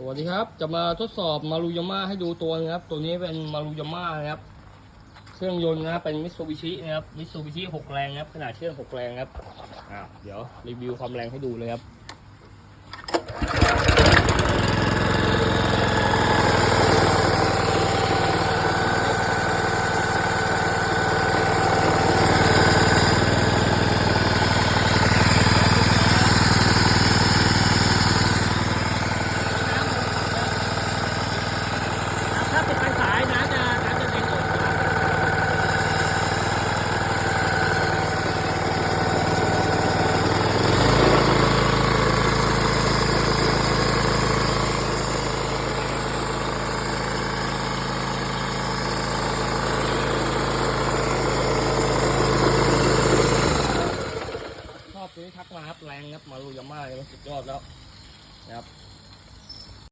สวัสดีครับ จะมาทดสอบมารุยาม่าให้ดูตัวนะครับ ตัวนี้เป็นมารุยาม่านะครับ เครื่องยนต์นะครับเป็นมิตซูบิชินะครับมิตซูบิชิหกแรงนะครับขนาดเครื่องหกแรงครับอ่าเดี๋ยวรีวิวความแรงให้ดูเลยครับ นี้ทักมาครับแรงครับมาลุยยาม่าเลยสุดยอดแล้วนะครับ